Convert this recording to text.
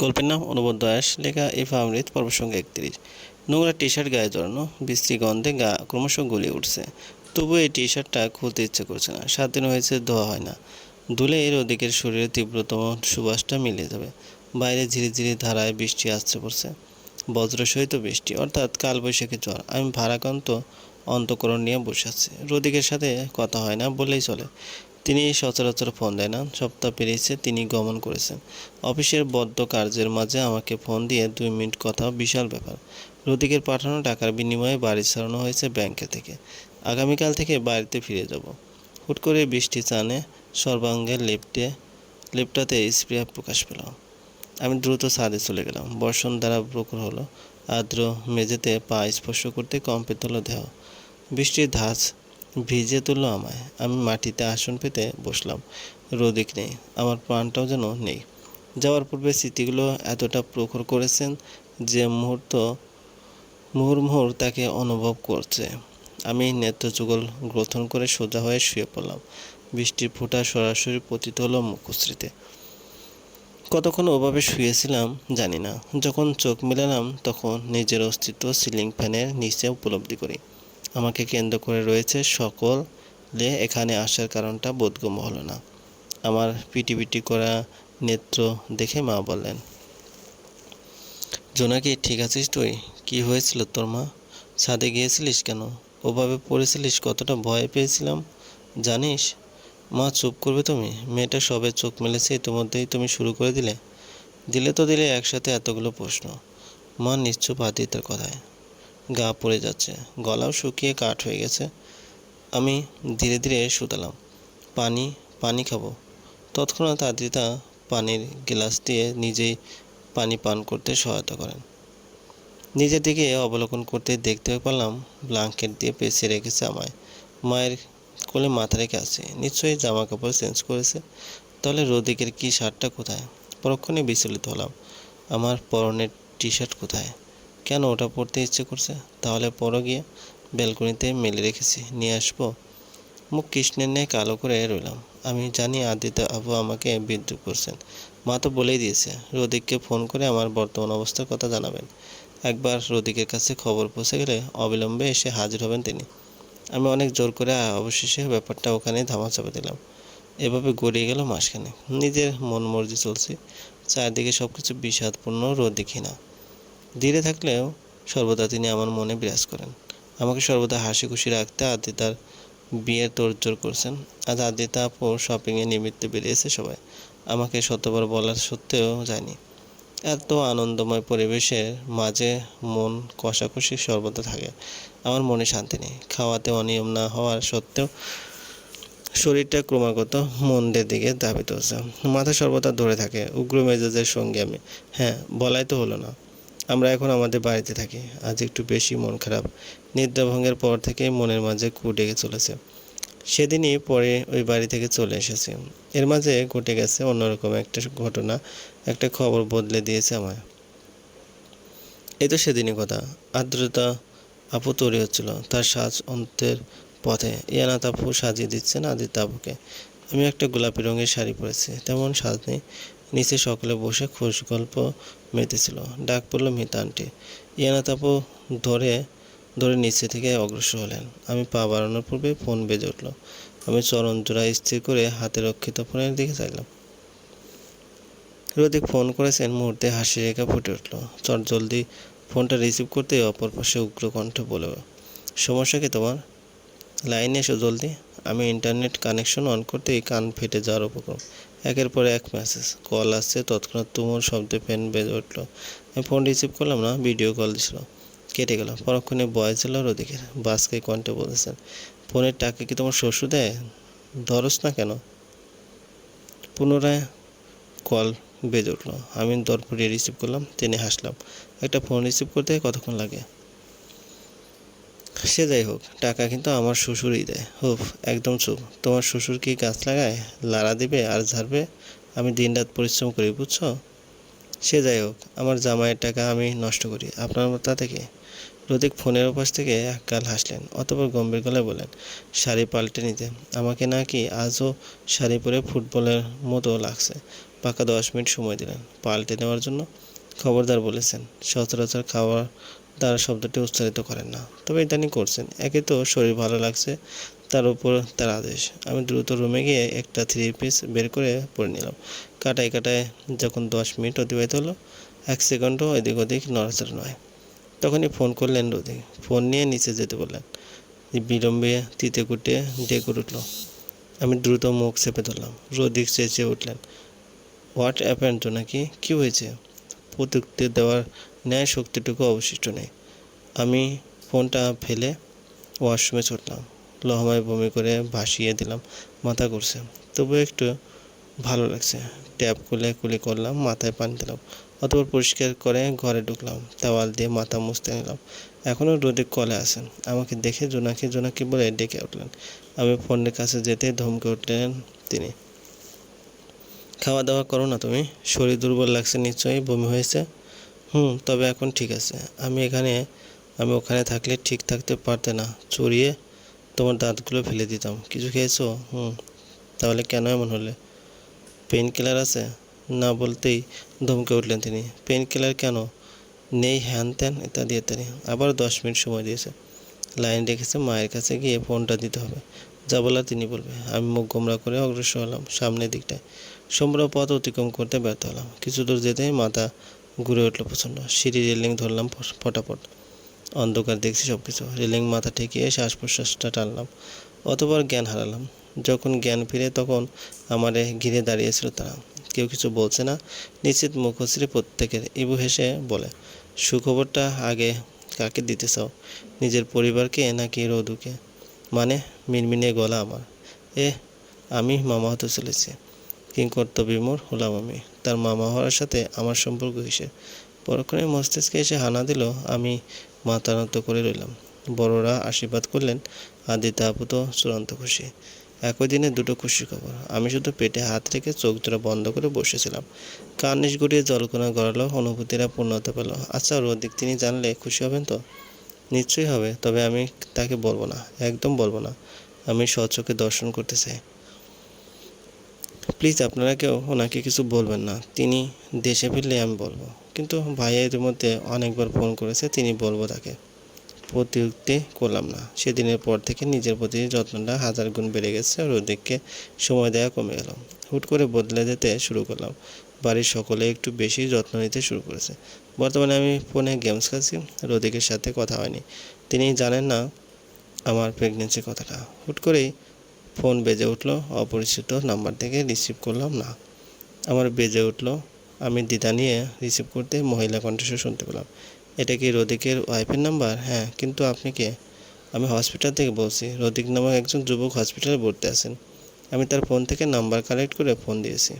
গল্পের নাম অনুবদ্ধ আয়াস, লেখা ইফা অমৃত পর্বসঙ্গে একত্রিশ। নোংরা টি শার্ট গায়ে জড়ানো, বিশ্রী গন্ধে গা ক্রমশ গলিয়ে উঠছে। তবু এই টি শার্টটা খুলতে ইচ্ছে করছে না। সাত দিন হয়েছে, ধোয়া হয় না। ধুলে এর ওদিকের শরীরে তীব্রতম সুবাসটা মিলে যাবে। বাইরে ঝিরি ঝিরি ধারায় বৃষ্টি আসছে পড়ছে। বজ্র সহিত বৃষ্টি, অর্থাৎ কালবৈশাখী জ্বর আমি ভারাক্রান্ত অন্তকরণ নিয়ে বসে আছি। রোদিকের সাথে কথা হয় না বললেই চলে। তিনি সচরাচর ফোন দেয় না। সপ্তাহ পেরিয়েছে, তিনি গমন করেছেন। অফিসের বদ্ধ কার্যের মাঝে আমাকে ফোন দিয়ে দুই মিনিট কথা, বিশাল ব্যাপার। রদিকের পাঠানো টাকার বিনিময়ে বাড়ি ছাড়ানো হয়েছে ব্যাংকে থেকে। আগামীকাল থেকে বাড়িতে ফিরে যাব। হুট করে বৃষ্টি চানে সর্বাঙ্গের লেপটে, লেপটাতে স্প্রে প্রকাশ পেল আমি দ্রুত ছাদে চলে গেলাম। বর্ষণ দ্বারা প্রখর হলো। আর্দ্র মেঝেতে পা স্পর্শ করতে কম্পিত হলো দেহ। বৃষ্টির ধাঁচ ভিজে তুললো আমায়। আমি মাটিতে আসন পেতে বসলাম। রোদিক নেই। আমার প্রাণটাও যেন নেই। যাওয়ার পূর্বে স্মৃতিগুলো এতটা প্রখর করেছেন যে মুহূর্ত মুহুর্মুহুর তাকে অনুভব করছে। আমি নেত্রযুগল গ্রথন করে সোজা হয়ে শুয়ে পড়লাম। বৃষ্টির ফোঁটা সরাসরি পতিত হলো মুখশ্রীতে। কতক্ষণ ওভাবে শুয়েছিলাম জানি না। যখন চোখ মেলালাম, তখন নিজের অস্তিত্ব সিলিং ফ্যানের নিচে উপলব্ধি করি। আমাকে কেন্দ্র করে রয়েছে সকলে এখানে আসার কারণটা বোধগম্য হলো না। আমার পিটি করা নেত্র দেখে মা বললেন জোনাকি ঠিক আছিস তুই? কি হয়েছিল তোর মা? ছাদে গিয়েছিলিস কেন? ওভাবে পড়েছিলিস? কতটা ভয় পেয়েছিলাম, জানিস? মা, চুপ করবে তুমি? মেয়েটা সবে চোখ মেলেছে, ইতিমধ্যেই তুমি শুরু করে দিলে। দিলে তো দিলে একসাথে এতগুলো প্রশ্ন। মা নিশ্চুপ আদিত্যের কথায় গা পড়ে যাচ্ছে। গলাও শুকিয়ে কাঠ হয়ে গেছে। আমি ধীরে ধীরে শুতালাম। পানি পানি খাব। তৎক্ষণাৎ আদ্রিতা পানির গ্লাস দিয়ে নিজেই পানি পান করতে সহায়তা করেন। নিজের দিকে অবলোকন করতে দেখতে পেলাম ব্লাঙ্কেট দিয়ে পেঁচিয়ে রেখেছে আমায়। মায়ের কোলে মাথা রেখে আছে। নিশ্চয়ই জামা কাপড় চেঞ্জ করেছে। তাহলে রোদিকের কি শার্টটা কোথায়? পরক্ষণে বিচলিত হলাম। আমার পরনের টি শার্ট কোথায়? কেন ওটা পড়তে ইচ্ছে করছে? তাহলে পরও গিয়ে। ব্যালকনিতে মেলে রেখেছি। নিয়ে আসব। মুখ কৃষ্ণের ন্যায় কালো করে রইলাম। আমি জানি আদিত্য আবু আমাকে বিদ্রুপ করছেন। মা তো বলেই দিয়েছে, রদিককে ফোন করে আমার বর্তমান অবস্থার কথা জানাবেন। একবার রদিকের কাছে খবর পৌঁছে গেলে অবিলম্বে এসে হাজির হবেন তিনি। আমি অনেক জোর করে অবশেষে ব্যাপারটা ওখানেই ধামা চাপে দিলাম। এভাবে গড়িয়ে গেল মাসখানে নিজের মন মর্জি চলছে। চারদিকে সব কিছু বিষাদপূর্ণ রোদিকহীনা। ধীরে থাকলেও সর্বদা তিনি আমার মনে বিরাজ করেন। আমাকে সর্বদা হাসি খুশি রাখতে আদিতার বিয়ের তোড়জোড় করছেন। আজ আদিতা আপু শপিংয়ে নিমিত্তে বেরিয়েছে সবাই। আমাকে শতবার বলার সত্ত্বেও যায়নি। এত আনন্দময় পরিবেশের মাঝে মন কষাকষি সর্বদা থাকে। আমার মনে শান্তি নেই। খাওয়াতে অনিয়ম না হওয়ার সত্ত্বেও শরীরটা ক্রমাগত মন্দের দিকে ধাবিত হচ্ছে। মাথা সর্বদা ধরে থাকে। উগ্র মেজাজের সঙ্গে আমি। হ্যাঁ বলাই তো হলো না। আমরা এখন আমাদের বাড়িতে থাকি। আজ একটু বেশি মন খারাপ। নিদ্রাভঙ্গের পর থেকে মনের মাঝে কু ডেকে চলেছে। সেদিনই পরে ওই বাড়ি থেকে চলে এসেছি। এর মাঝে ঘটে গেছে অন্যরকম একটা ঘটনা। একটা খবর বদলে দিয়েছে আমায়। এই তো সেদিনই কথা। আর্দ্রতা আপু তৈরি হচ্ছিল। তার সাজ অন্তের পথে। ইয়ানাত আপু সাজিয়ে দিচ্ছেন আদিত্য আপুকে। আমি একটা গোলাপি রঙের শাড়ি পরেছি। তেমন সাজ নেই। নিচে সকলে বসে খুশ গল্প মেতেছিল ডাক পড়ল মিতা আন্টি। ইয়ানাত আপু ধরে ধরে নিচে থেকে অগ্রসর হলেন। আমি পা বাড়ানোর পূর্বে ফোন বেজে উঠল। আমি চরণ জোড়া স্থির করে হাতে রক্ষিত ফোনের দিকে চাইলাম। রোদিক ফোন করেছেন, মুহূর্তে হাসি রেখা ফুটে উঠল। চট জলদি ফোনটা রিসিভ করতে অপর পাশে উগ্র কণ্ঠে বলে সমস্যা কি তোমার? লাইনে এসো জলদি। আমি ইন্টারনেট কানেকশন অন করতেই কান ফেটে যাওয়ার উপক্রম। একের পর এক মেসেজ কল আসছে, তৎক্ষণাৎ তুমুল শব্দে ফ্যান বেজে উঠল। আমি ফোন রিসিভ করলাম না ভিডিও কল দিছিল। কেটে গেল। পরক্ষণে বয়স ছিল ওদিকের বাসকে কণ্ঠে বলেছেন ফোনের টাকা কি তোমার শ্বশুর দেয়? ধরস না কেন? পুনরায় কল বেজে উঠল। আমি দরপড়িয়ে রিসিভ করলাম তিনি হাসলাম। একটা ফোন রিসিভ করতে কতক্ষণ লাগে? সে যাই হোক, টাকা কিন্তু আমার শ্বশুরই দেয়। হুফ, একদম চুপ। তোমার শ্বশুর কি গাছ লাগায়? লাড়া দিবে আর ঝাড়বে? আমি দিনরাত পরিশ্রম করি, বুঝছ? সে যাই হোক, আমার জামাইয়ের টাকা আমি নষ্ট করি। আপনার তাতে কি? রদিক ফোনের ওপাশ থেকে এক একগাল হাসলেন, অতপর গম্ভীর গলায় বলেন শাড়ি পাল্টে নিতে। আমাকে নাকি আজও শাড়ি পরে ফুটবলের মতো লাগছে? পাকা দশ মিনিট সময় দিলেন। পাল্টে নেওয়ার জন্য খবরদার বলেছেন। সচরাচর খাওয়ার দ্বারা শব্দটি উচ্চারিত করেন না। তবে ইদানিং করছেন। একে তো শরীর ভালো লাগছে, তার উপর তার আদেশ। আমি দ্রুত রুমে গিয়ে একটা থ্রি পিস বের করে পরে নিলাম। কাটায় কাটায় যখন দশ মিনিট অতিবাহিত হলো, এক সেকেন্ডও এদিক ওদিক নড়াচড়া নয়। তখনই ফোন করলেন রোদিক ফোন নিয়ে নিচে যেতে বললেন। বিলম্বে তিতে কুটে ডেকে উঠল। আমি দ্রুত মুখ চেপে ধরলাম। রোদিক চেঁচিয়ে উঠলেন হোয়াট অ্যাপেন্ড নাকি? কী হয়েছে? প্রযুক্তি দেওয়ার ন্যায় শক্তিটুকু অবশিষ্ট নেই। আমি ফোনটা ফেলে ওয়াশরুমে ছুটলাম। লহমায় বমি করে ভাসিয়ে দিলাম, মাথা করছে তবু একটু ভালো লাগছে। ট্যাপ খুলে কুলি করলাম, মাথায় পানি দিলাম, অতপর পরিষ্কার করে ঘরে ঢুকলাম। দেওয়াল দিয়ে মাথা মুছতে নিলাম। এখনও রোদে কলে আছেন। আমাকে দেখে জোনাকি জোনাকি বলে ডেকে উঠলেন। আমি ফোনের কাছে যেতে ধমকে উঠলেন তিনি। খাওয়া দাওয়া করো না তুমি। শরীর দুর্বল লাগছে, নিশ্চয়ই বমি হয়েছে। হুম, তবে এখন ঠিক আছে। আমি এখানে, আমি ওখানে থাকলে ঠিক থাকতে পারতে না। চড়িয়ে তোমার দাঁতগুলো ফেলে দিতাম। কিছু খেয়েছো? হুম, তাহলে কেন এমন হলে? পেন কিলার আছে? না বলতেই ধমকে উঠলেন তিনি। পেন কিলার কেন? নেই, হ্যান ত্যান ইত্যাদি ইত্যাদি। আবার দশ মিনিট সময় দিয়েছে। লাইন রেখেছে মায়ের কাছে গিয়ে ফোনটা দিতে হবে। যা বলার তিনি বলবে। আমি মুখ গোমরা করে অগ্রসর হলাম সামনের দিকটায়। সম্পূর্ণ পথ অতিক্রম করতে ব্যর্থ হলাম। কিছু দূর যেতেই মাথা ঘুরে উঠল প্রচণ্ড। সিঁড়ি রেলিং ধরলাম ফটাফট। অন্ধকার দেখছি সব কিছু রেলিং মাথা ঠেকিয়ে শ্বাস প্রশ্বাসটা টানলাম। অতবার জ্ঞান হারালাম। যখন জ্ঞান ফিরে তখন আমারে ঘিরে দাঁড়িয়েছিল তারা। কেউ কিছু বলছে না। নিশ্চিত মুখশ্রী প্রত্যেকের। ইবু হেসে বলে, সুখবরটা আগে কাকে দিতে চাও? নিজের পরিবারকে নাকি রৌদুকে? মানে মিনমিনে গলা আমার। এ আমি মামা হতে চলেছি। কিংকর্তব্যমোর হলাম আমি। তার মামা হওয়ার সাথে আমার সম্পর্ক কিসের পরক্ষণে মস্তিষ্কে এসে হানা দিল, আমি মাথা নত করে রইলাম। বড়রা আশীর্বাদ করলেন, আদিতা আপু তো চূড়ান্ত খুশি। একই দিনে দুটো খুশি খবর। আমি শুধু পেটে হাত রেখে চোখ জোড়া বন্ধ করে বসেছিলাম। কার্নিশ গড়িয়ে জলকোনা গড়ালো, অনুভূতিরা পূর্ণতা পেল। আচ্ছা রোদিক, তিনি জানলে খুশি হবেন তো? নিশ্চয়ই হবে, তবে আমি তাকে বলব না, একদম বলব না। আমি স্বচোখে দর্শন করতে চাই। প্লিজ, আপনারা কেউ ওনাকে কিছু বলবেন না। তিনি দেশে ফিরলে আমি বলব। কিন্তু ভাইয়া এর মধ্যে অনেকবার ফোন করেছে, তিনি বলব তাকে। প্রতিউক্তি করলাম না। সেদিনের পর থেকে নিজের প্রতি যত্নটা হাজার গুণ বেড়ে গেছে, আর ওদিককে সময় দেওয়া কমে গেল। হুট করে বদলে যেতে শুরু করলাম। বাড়ির সকলে একটু বেশি যত্ন নিতে শুরু করেছে। বর্তমানে আমি ফোনে গেমস খেলছি, রোদিকের সাথে কথা হয়নি। তিনি জানেন না আমার প্রেগনেন্সির কথাটা। হুট করেই ফোন বেজে উঠল, অপরিচিত নাম্বার থেকে রিসিভ করলাম না। আমার বেজে উঠল, আমি দিদা নিয়ে রিসিভ করতে মহিলা কণ্ঠস্বর শুনতে পেলাম। এটা কি রদিকের ওয়াইফের নাম্বার? হ্যাঁ কিন্তু আপনি কে? আমি হসপিটাল থেকে বলছি, রদিক নামক একজন যুবক হসপিটালে ভর্তি আছেন। আমি তার ফোন থেকে নাম্বার কালেক্ট করে ফোন দিয়েছি।